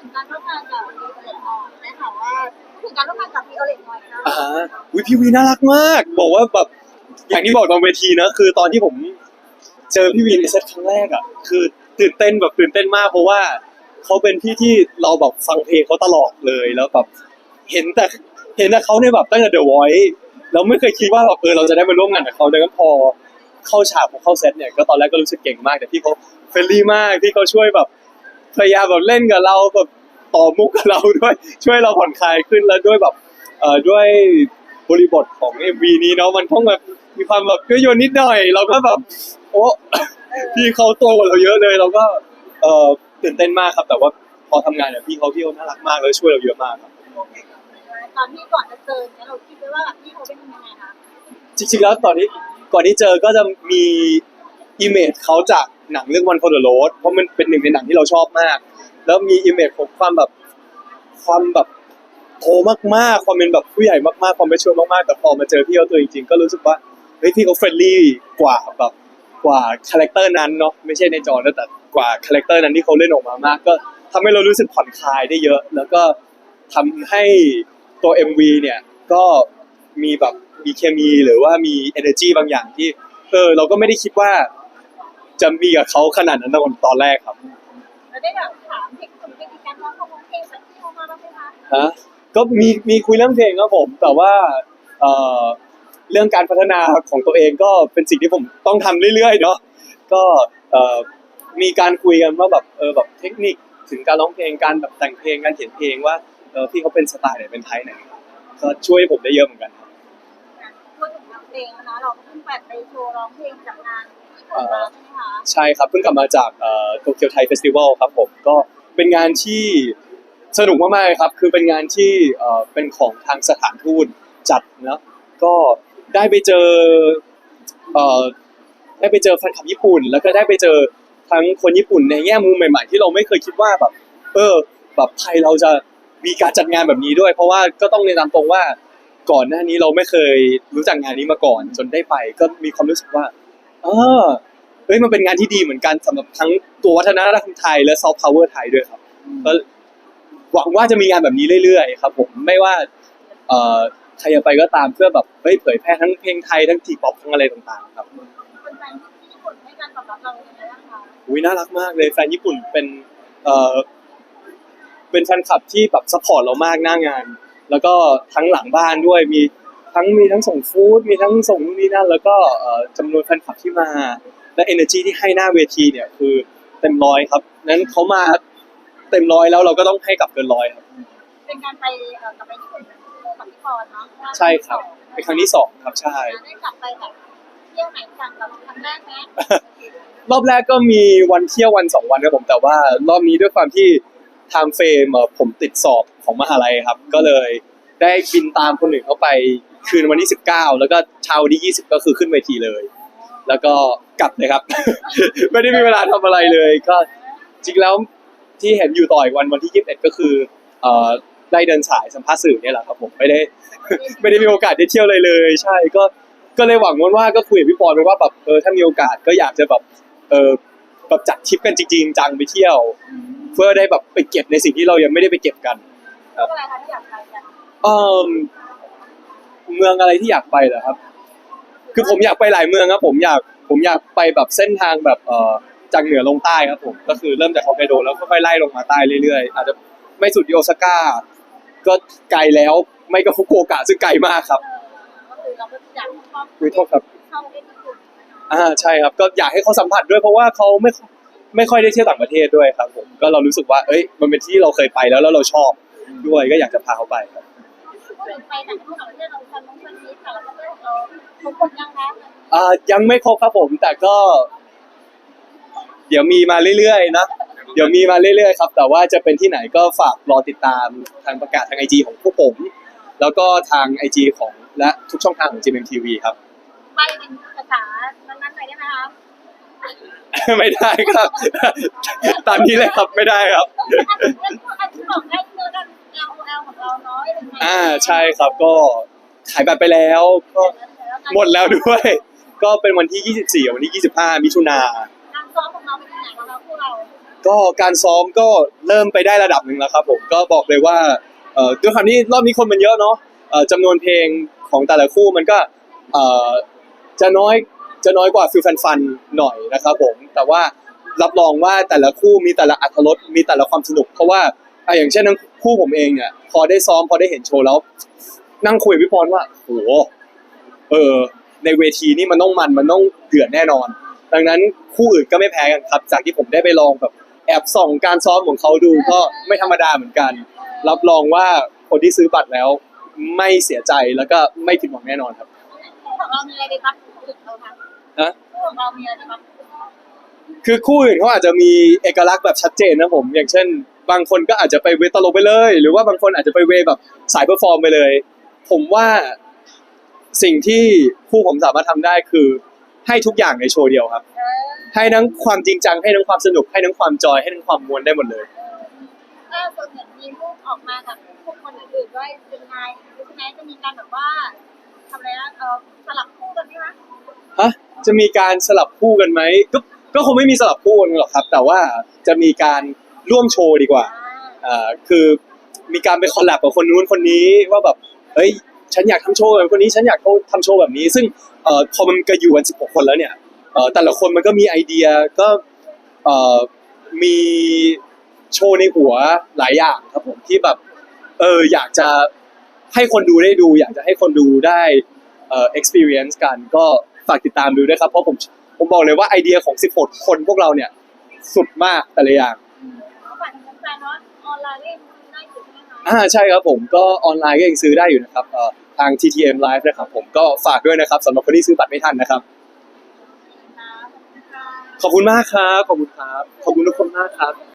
ถึงการร่วมงานกับวีโอเลตออนได้ข่าวว่าถึงการร่วมงานกับวีโอเลตหน่อยนะอ่าวิพี่วีน่ารักมาก บอกว่าแบบอย่างที่บอกตอนเวทีนะคือตอนที่ผมเจอพี่วีในเซตครั้งแรกอะคือตื่นเต้นแบบตื่นเต้นมากเพราะว่าเขาเป็นพี่ที่เราแบบฟังเพลงเขาตลอดเลยแล้วแบบเห็นแต่เห็นแต่เขาในแบบตั้งแต่ The Voice เราไม่เคยคิดว่าแบบเออเราจะได้มาร่วมงานกับเขาดังนั้นพอเข้าฉากพอเข้าเซตเนี่ยก็ตอนแรกก็รู้สึกเก่งมากแต่พี่เขาเฟรนลี่มากพี่เขาช่วยแบบ พยายามแบบเล่นกับเราแบบต่อมุกกับเราด้วย ช่วยเราผ่อนคลายขึ้นแล้วด้วยแบบเอ่อด้วยบริบทของ MV นี้เนาะมันต้องแบบมีความแบบก็โยนนิดหน่อย เราก็แบบโอ้พี่เขาโตกว่าเราเยอะเลย เราก็เอ่อตื่นเต้นมากครับ แต่ว่าพอทำงานเนี่ยพี่เขาพี่เขาน่ารักมากแล้วช่วยเราเยอะมากครับตอนที่ก่อนจะเจอเนี่ยเราคิดไว้ว่าแบบพี่เขาเป็นยังไงคะจริงๆแล้วตอนนี้ก่อนที่เจอก็จะมีอิมเมจเขาจาก หนังเรื่องวันคอนเดอร์โรดเพราะมันเป็นหนึ่งในหนังที่เราชอบมาก แล้วมีอิมเมจของความแบบความแบบโตมากๆ ความเป็นแบบผู้ใหญ่มากๆ ความเป็นชัวมากๆ แต่พอมาเจอพี่เขาตัวจริงๆ ก็รู้สึกว่าเฮ้ยพี่เขาเฟรนลี่กว่าแบบกว่าคาแรคเตอร์นั้นเนาะไม่ใช่ในจอนะแต่กว่าคาแรคเตอร์นั้นที่เขาเล่นออกมามาก ก็ทำให้เรารู้สึกผ่อนคลายได้เยอะ แล้วก็ทำให้ตัว MV เนี่ยก็มีแบบมีเคมีหรือว่ามี energy บางอย่างที่เออเราก็ไม่ได้คิดว่า จะมีกับเขาขนาดนั้นตอนแรกครับเราได้แบบถามเทคนิควิธีการร้องเพลงเพลงแบบที่เขามาบ้างไหมคะฮะก็มีมีคุยเรื่องเพลงครับผม แต่ว่าเอ่อเรื่องการพัฒนาของตัวเองก็เป็นสิ่งที่ผมต้องทำเรื่อยๆเนาะก็เอ่อมีการคุยกันว่าแบบเออแบบเทคนิคถึงการร้องเพลงการแบบแต่งเพลงการเขียนเพลงว่าเออพี่เขาเป็นสไตล์ไหนเป็นไทยไหนก็ช่วยผมได้เยอะเหมือนกันครับพูดถึงงานเพลงนะคะเราเพิ่งไปไปโชว์ร้องเพลงจากงาน ใช่ไหมคะใช่ครับเพิ่งกลับมาจากโตเกียวไทยเฟสติวัลครับผมก็เป็นงานที่สนุกมากๆครับคือเป็นงานที่เอ่อเป็นของทางสถานทูตจัดนะก็ได้ไปเจอเอ่อได้ไปเจอแฟนคลับญี่ปุ่น แล้วก็ได้ไปเจอทั้งคนญี่ปุ่นในแง่มุมใหม่ๆ ที่เราไม่เคยคิดว่าแบบเออแบบไทยเราจะมีการจัดงานแบบนี้ด้วย เพราะว่าก็ต้องเรียนตามตรงว่าก่อนหน้านี้เราไม่เคยรู้จักงานนี้มาก่อน จนได้ไป ก็มีความรู้สึกว่า เออเฮ้ยมันเป็นงานที่ดีเหมือนกันสำหรับทั้งตัววัฒนธรรมไทยและซอฟต์พาวเวอร์ไทยด้วยครับก็หวังว่าจะมีงานแบบนี้เรื่อยๆครับ ผมไม่ว่าเอ่อใครจะไปก็ตามเพื่อแบบเฮ้ยเผยแพร่ทั้งเพลงไทยทั้งทีป๊อปทั้งอะไรต่างๆ ครับเป็นแฟนที่ญี่ปุ่นให้การตอบรับเราอย่างไรบ้างคะอุ้ยน่ารักมากเลยแฟนญี่ปุ่นเป็นเอ่อเป็นแฟนคลับที่แบบซัพพอร์ตเรามากหน้างาน แล้วก็ทั้งหลังบ้านด้วยมี ทั้งมีทั้งส่งฟู้ดมีทั้งส่งนู่นนี่นั่น แล้วก็เอ่อจำนวนแฟนคลับที่มา และ energy ที่ให้หน้าเวทีเนี่ยคือเต็มร้อยครับนั้นเขามาเต็มร้อยแล้วเราก็ต้องให้กลับเกินร้อยครับเป็นการไปเอ่อกลับไปญี่ปุ่นคู่กับพี่ปอนเนาะใช่ครับเป็นครั้งที่สองครับใช่ได้กลับไปแบบเที่ยวไหนกันแบบครั้งแรกไหมรอบแรกก็มีวันเที่ยววันสองวันครับผมแต่ว่ารอบนี้ด้วยความที่ไทม์เฟรมผมติดสอบของมหาลัยครับ ก็เลยได้บินตามคนอื่นเข้าไป คืนวันที่ 19 แล้วก็เช้าวันที่ 20 ก็คือขึ้นเวทีเลย แล้วก็กลับเลยครับ ไม่ได้มีเวลาทำอะไรเลย ก็จริงแล้วที่เห็นอยู่ต่ออีกวันวันที่ 21 ก็คือเอ่อได้เดินสายสัมภาษณ์สื่อเนี่ยแหละครับผมไม่ได้ไม่ได้มีโอกาสได้เที่ยวเลยเลย ใช่ก็ก็เลยหวังว่าก็คุยกับพี่ปอนไปว่าแบบเออถ้ามีโอกาสก็อยากจะแบบเออแบบจัดทริปกันจริงๆจังไปเที่ยว เพื่อได้แบบไปเก็บในสิ่งที่เรายังไม่ได้ไปเก็บกันเรื่องอะไรคะที่อยากไปกันเออ เมืองอะไรที่อยากไปเหรอครับ คือผมอยากไปหลายเมืองครับ ผมอยากผมอยากไปแบบเส้นทางแบบเอ่อจากเหนือลงใต้ครับผมก็คือเริ่มจากฮอกไกโดแล้วก็ค่อยๆไล่ลงมาใต้เรื่อยๆอาจจะไม่สุดที่โอซาก้าก็ไกลแล้วไม่ก็ฟุกุโอกะซึ่งไกลมากครับก็คือเราก็อยากชอบอุ๊ยโทษครับ เข้าประเทศญี่ปุ่นอ่าใช่ครับก็อยากให้เขาสัมผัสด้วยเพราะว่าเขาไม่ไม่ค่อยได้เที่ยวต่างประเทศด้วยครับผมก็เรารู้สึกว่าเอ้ยมันเป็นที่เราเคยไปแล้วแล้วเราชอบด้วยก็อยากจะพาเขาไปครับ พูดถึงไปต่างประเทศเราทำน้องคนนี้แต่ละประเทศเราทุกคนยังคะอ่ายังไม่ครบครับผม แต่ก็ เดี๋ยวมีมาเรื่อยๆนะเดี๋ยวมีมาเรื่อยๆครับ แต่ว่าจะเป็นที่ไหนก็ฝากรอติดตามทางประกาศทางไอจีของพวกผม แล้วก็ทางไอจีของและทุกช่องทางของ GMMTV ครับไปเป็นภาษานั้นๆไปได้ไหมคะไม่ได้ครับ ตามนี้เลยครับไม่ได้ครับ อันที่บอกได้คือกัน L O L ของเราเนาะอะไรเงี้ยอ่าใช่ครับก็ขายบัตรไปแล้วก็หมดแล้วด้วย ก็เป็นวันที่ 24กับวันที่ 25 มิถุนาทางซ้อมของเราเป็นยังไงบ้างคะพวกเราก็การซ้อมก็เริ่มไปได้ระดับหนึ่งแล้วครับผมก็บอกเลยว่าเอ่อด้วยความที่รอบนี้คนมันเยอะเนาะเอ่อจำนวนเพลงของแต่ละคู่มันก็เอ่อจะน้อยจะน้อยกว่าฟิลฟันๆหน่อยนะครับผมแต่ว่ารับรองว่าแต่ละคู่มีแต่ละอัตรสมีแต่ละความสนุก เพราะว่า อะอย่างเช่นทั้งคู่ผมเองเนี่ยพอได้ซ้อมพอได้เห็นโชว์แล้ว นั่งคุยกับพี่พรว่าโหเออ ในเวทีนี่มันต้องมันมันต้องเดือดแน่นอน ดังนั้นคู่อื่นก็ไม่แพ้กันครับ จากที่ผมได้ไปลองแบบแอบส่องการซ้อมของเขาดูก็ไม่ธรรมดาเหมือนกัน รับรองว่าคนที่ซื้อบัตรแล้ว ไม่เสียใจแล้วก็ไม่ผิดหวังแน่นอนครับคู่ของเรามีอะไรดีครับคู่อื่นเราคะฮะคู่ของเรามีอะไรดีครับคือคู่อื่นเขาอาจจะมีเอกลักษณ์แบบชัดเจนนะผม อย่างเช่นบางคนก็อาจจะไปเวทตลกไปเลย หรือว่าบางคนอาจจะไปเวแบบสายเปอร์ฟอร์มไปเลย ผมว่าสิ่งที่คู่ผมสามารถทำได้คือ ให้ทุกอย่างในโชว์เดียวครับเออให้ทั้งความจริงจังให้ทั้งความสนุก ให้ทั้งความจอยให้ทั้งความมวลได้หมดเลยเออส่วนใหญ่มีรูปออกมาจากพวกคนอื่นๆด้วยเป็นไงใช่ไหมจะมีการแบบว่าทำอะไรนะเออสลับคู่กันไหมคะฮะจะมีการสลับคู่กันไหมก็ก็คงไม่มีสลับคู่กันหรอกครับ แต่ว่าจะมีการ ร่วมโชว์ดีกว่าอ่าอ่าคือมีการไปคอลแลบกับคนนู้นคนนี้ว่าแบบเฮ้ยฉันอยากทำโชว์แบบคนนี้ฉันอยากทำโชว์แบบนี้ ซึ่งเอ่อพอมันก็อยู่กัน16 คนแล้วเนี่ยเอ่อแต่ละคนมันก็มีไอเดียก็เอ่อมีโชว์ในหัวหลายอย่างครับผมที่แบบเอออยากจะให้คนดูได้ดู อยากจะให้คนดูได้เอ่อ experience กันก็ฝากติดตามดูด้วยครับเพราะผมผมบอกเลยว่าไอเดียของ 16 คนพวกเราเนี่ยสุดมากแต่ละอย่างเขา ฝากถึงแฟนๆว่าออนไลน์เล่นได้อยู่ใช่ไหมคะอ่าใช่ครับผมก็ออนไลน์ก็ยังซื้อได้อยู่นะครับเอ่อทาง TTM Live นะครับผมก็ฝากด้วยนะครับสำหรับคนที่ซื้อบัตรไม่ทันนะครับ ขอบคุณค่ะขอบคุณมากครับ ขอบคุณครับ ขอบคุณทุกคนมากครับ